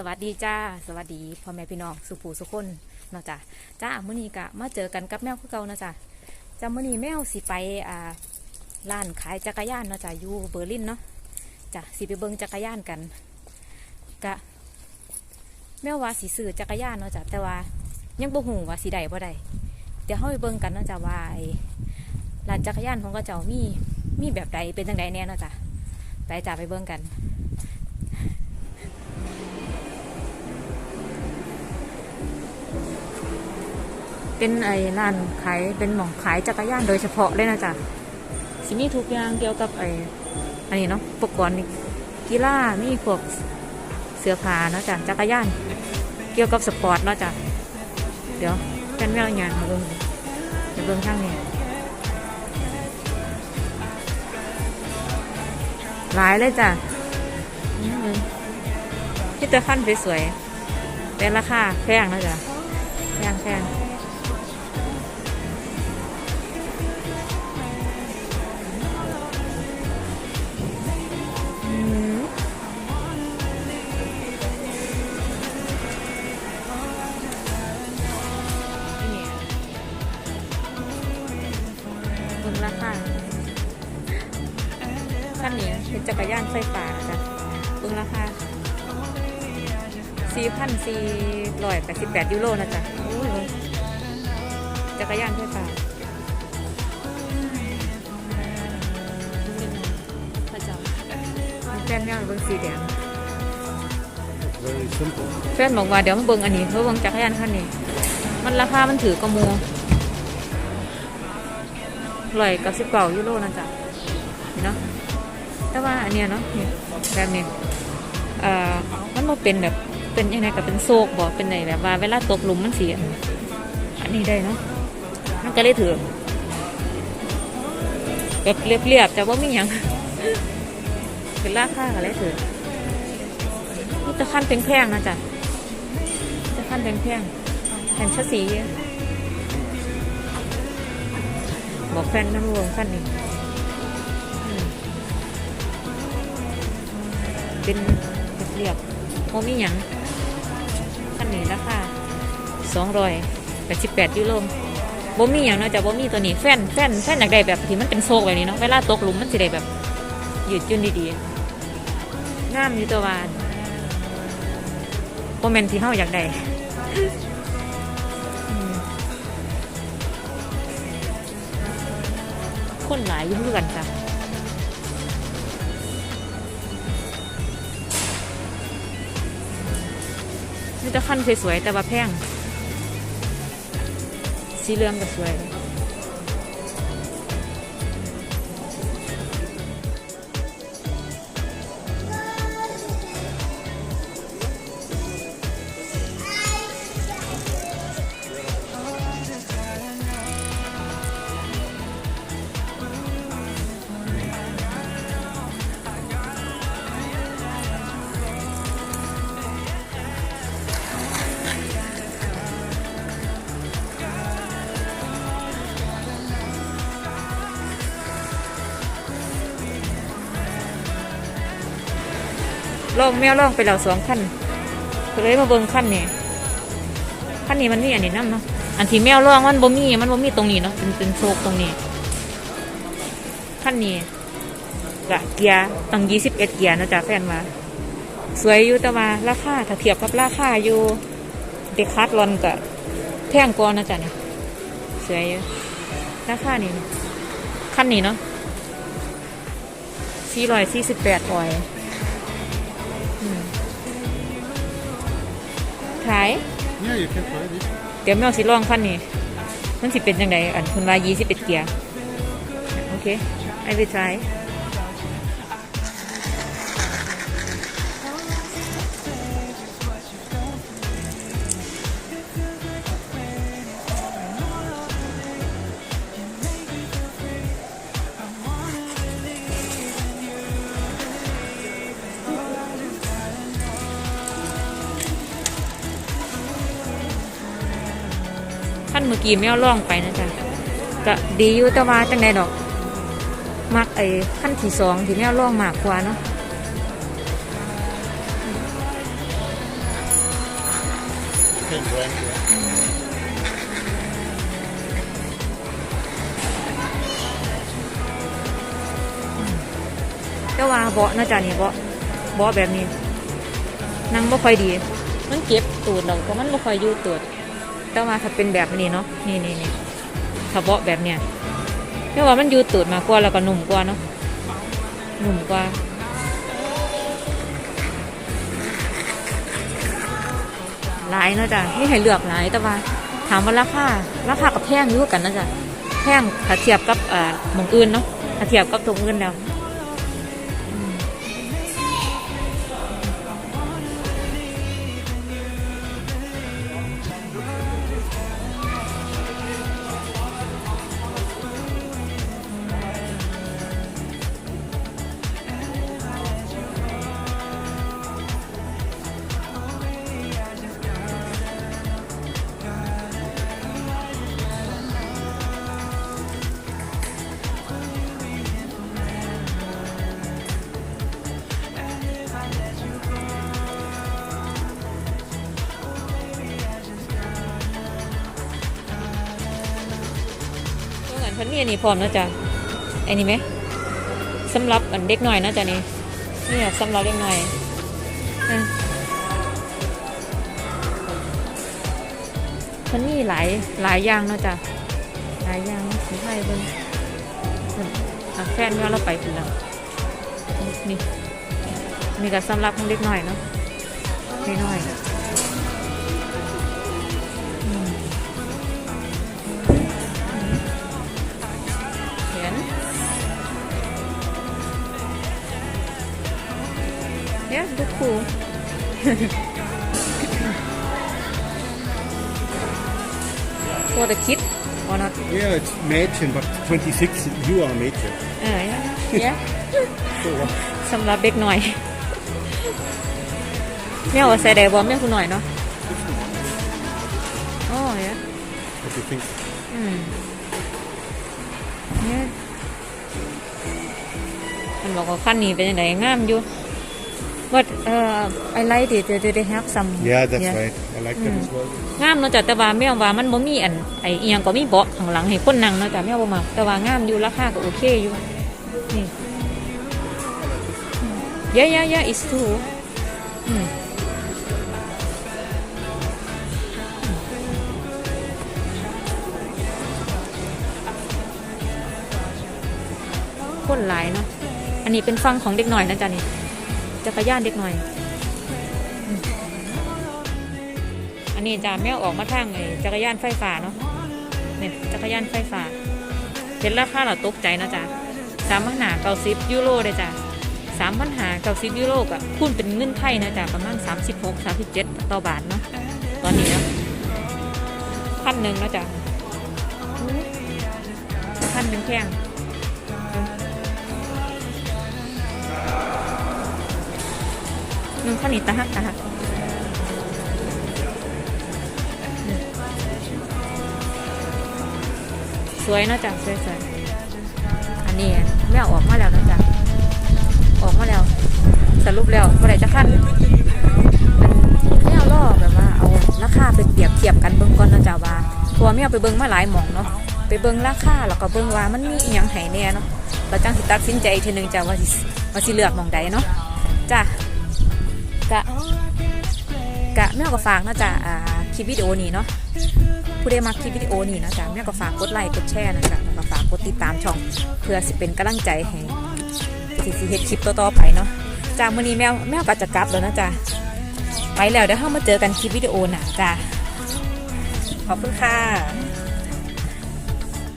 สวัสดีจ้า สวัสดีพ่อแม่พี่น้องสุภูสุคนเนาะจ้ะจ้ามื้อนี้ก็มาเจอกันกับแมวคือเก่านะจ้ะจ้ามื้อนี้แมวสิไปอ่าร้านขายจักรยานเนาะจ้ะอยู่เบอร์ลินเนาะจ้ะสิไปเบิ่งจักรยานกันกะแมวว่าสิซื้อจักรยานเนาะจ้ะแต่ว่ายังบ่ฮู้ว่าสิได้บ่ได้เดี๋ยวเฮาไปเบิ่งกันเนาะจ้ะว่าร้านจักรยานของเขาเจ้ามีมีแบบใดเป็นจังใดแน่เนาะจ้ะไปจ้ะไปเบิ่งกัน เป็นไอ้ร้านขายเป็นหม่องขายจักรยานโดยเฉพาะเลยนะจ๊ะสิมีทุกอย่างเกี่ยวกับไอ้อันนี้เนาะอุปกรณ์กีฬามีพวกเสื้อผ้าเนาะจ้ะจักรยาน เกี่ยวกับสปอร์ตเนาะจ้ะเดี๋ยวแฟนแมวอย่างมาเบิ่งมาเบิ่งข้างนี้หลายเลยจ้ะนี่เลยที่ตัวขั้นสวยๆแต่ราคาแพงนะจ๊ะแพงแพง จักรยานไฟฟ้าจ้ะเบิ่งราคา4,488ยูโรนะจ๊ะโอ้ยเบิ่งจักรยานไฟฟ้าพระเจ้าแฟนแมวเบิ่งสีแดงแฟนบอกว่าเดี๋ยวมาเบิ่งอันนี้เพื่อเบิ่งจักรยานคันนี้ มันราคามันถือกระมูร้อยกับสิบเก้ายูโรนะจ๊ะนี่เนาะ แต่ว่าอันเนี้ยเนาะนี่แบบนี้เอ่อมันมาเป็นแบบเป็นยังไงกับเป็นโซกบอกเป็นไหนแบบว่าเวลาตกหลุมมันเสียอันนี้ได้เนาะมันก็เลยถือแบบเรียบๆแต่ว่าไม่ยังเป็นราคาก็เลยถือนี่ตะขั้นเป็นแพงๆนะจ๊ะตะขั้นเป็นแพงๆแผ่นชะสีบอกแฟนน้ำรวมขั้นนี้ เป็นเรียบๆโมมีหยังขั้นนี้ราคาสองร้อยแปดสิบแปดยูโรบ่มีอย่างเนาะจะบ่มีตัวนี้แฟนแฟนแฟนอยากได้แบบที่มันเป็นโซกแบบนี้เนาะเวลาตกหลุมมันสิได้แบบหยืดยุ่นดีๆงามอยู่ตัววานโมเมนที่เฮาอยากได้คนหลายยุ่งกันจ้ะ นี่จะขั้นสวยๆแต่ว่าแพงสีเหลืองก็สวย ลองแมวล่องไปแล้วสองขั้นก็เลยมาเบิ่งขั้นนี้ขั้นนี้มันมีอันนี้น้ำเนาะอันที่แมวล่องมันบ่มีมันบ่มีตรงนี้เนาะเป็นเป็นโซกตรงนี้ขั้นนี้กะเกียร์ตั้งยี่สิบเอ็ดเกียร์นะจ๊ะแฟนมาสวยอยู่แต่ว่าราคาถ้าเทียบกับราคาอยู่เดคัทลอนกะแพงกว่านะจ๊ะเนี่ยสวยอยู่ราคานี่ขั้นนี้เนาะสี่ร้อยสี่สิบแปดออย ขาย Yeah, you can try this. เดี๋ยวแมวสิลองคันนี้มันสิเป็นยังไงอันคุณว่ายี่สิบเอ็ดเกียร์โอเค I will try ขั้นเมื่อกี้แมวล่องไปนะจ๊ะก็ดีอยู่แต่ว่าจังใดดอก มักไอ้ขั้นที่สองที่แมวล่องมากกว่าเนาะ same brand. Yeah. แต่ว่าเบาะน่าจะนี่เบาะเบาะแบบนี้นั่งบ่ค่อยดี มันเก็บตูดดอกเพราก็มันบ่ค่อยอยู่ตูด แต่ว่าถ้าเป็นแบบนี้เนาะนี่นี่นี่ถ้าเบาะแบบเนี้ยแต่ว่ามันยู่ตูดมากกว่าแล้วก็นุ่มกว่าเนาะหนุ่มกว่าหลายเนาะจ้ะนี่ให้เลือกหลายแต่ว่าถามว่าราคาราคากับแพงอยู่กันนะจ๊ะแพงถ้าเทียบกับเอ่อมองอื่นเนาะถ้าเทียบกับตรงอื่นแล้ว อันนี่อันนี้พร้อมนะจ๊ะไอ้นี่ไหมสำหรับอันเด็กหน่อยนะจ๊ะนี่นี่สำหรับเด็กหน่อยอะคันนี่หลายหลายอย่างนะจ๊ะหลายอย่างสีไทยเบิ่งอืมอะแฟนเมื่อเราไปถึงแล้วนี่นี่ก็สำหรับของเด็กหน่อยเนาะเด็กหน่อย Yeah, look cool. For the kid or not? Yeah, it's Mädchen, but 26, you are a Mädchen. เออ yeah. So what? สำหรับเด็กหน่อยแม่ว่าใส่ได้บ่แม่คุณหน่อยเนาะอ๋อ yeah. What do you think? อืมเนี่ยมันบอกว่าขั้นนี้เป็นยังไงงามอยู่ but uh, I like it they they have some Yeah, that's right. I like that as well. งามเนาะจ้ะแต่ว่าแม่ว่ามันบ่มีอันไอ้เอียงก็มีเบาะข้างหลังให้คนนั่งเนาะจ้ะแม่บ่มักแต่ว่างามอยู่ราคาก็โอเคอยู่นี่ยะยะยะ is true อืม คนหลายเนาะ อันนี้เป็นฟังของเด็กหน่อยนะจ๊ะนี่ จักรยานเด็กหน่อย อันนี้จะแม่ออกมาทางไอ้จักรยานไฟฟ้าเนาะเนี่ยจักรยานไฟฟ้าเห็นราคาเราตกใจนะจ๊ะสามพันหาเก้าสิบยูโรเลยจ้ะสามพันหาเก้าสิบยูโรกับคูณเป็นเงินไทยนะจ๊ะประมาณสามสิบหกสามสิบเจ็ดต่อบาทเนาะตอนนี้นะพันหนึ่งนะจ๊ะพันหนึ่งแพง นึ่งข้าวหนีตาหักตาหักสวยนะจ๊ะสวยสวยอันนี้แม่ออกมาแล้วนะจ๊ะออกมาแล้ว สรุปแล้วเมื่อไรจะขั้นแม่เอาล่อแบบว่าเอาราคาไปเปรียบเทียบกันเบิ่งก่อนนะจ๊ะว่าเพราะวแม่เอาไปเบิ่งมาหลายหมองเนาะไปเบิ่งราคาแล้วก็เบิ่งว่ามันมีอหยังไห้แน่เนาะเราจังสิตัดสินใจทีนึงจ้ะว่าสิว่าสิเลือกหมองใดเนาะจ้ะ กะกะแม่ก็ฝากนะจ๊ะอ่าคลิปวิดีโอนี้เนาะผู้ใดมักคลิปวิดีโอนี้นะจ๊ะแม่ก็ฝากกดไลค์กดแชร์นะจ๊ะแล้วก็ฝากกดติดตามช่อง เพื่อสิเป็นกำลังใจให้ที่สิเฮ็ดคลิปต่อๆไปเนาะจ้ามื้อนี้แมวแมวก็จะกลับแล้วนะจ๊ะไปแล้วเดี๋ยวเรามาเจอกันคลิปวิดีโอหน้าจ้ะขอบคุณค่ะ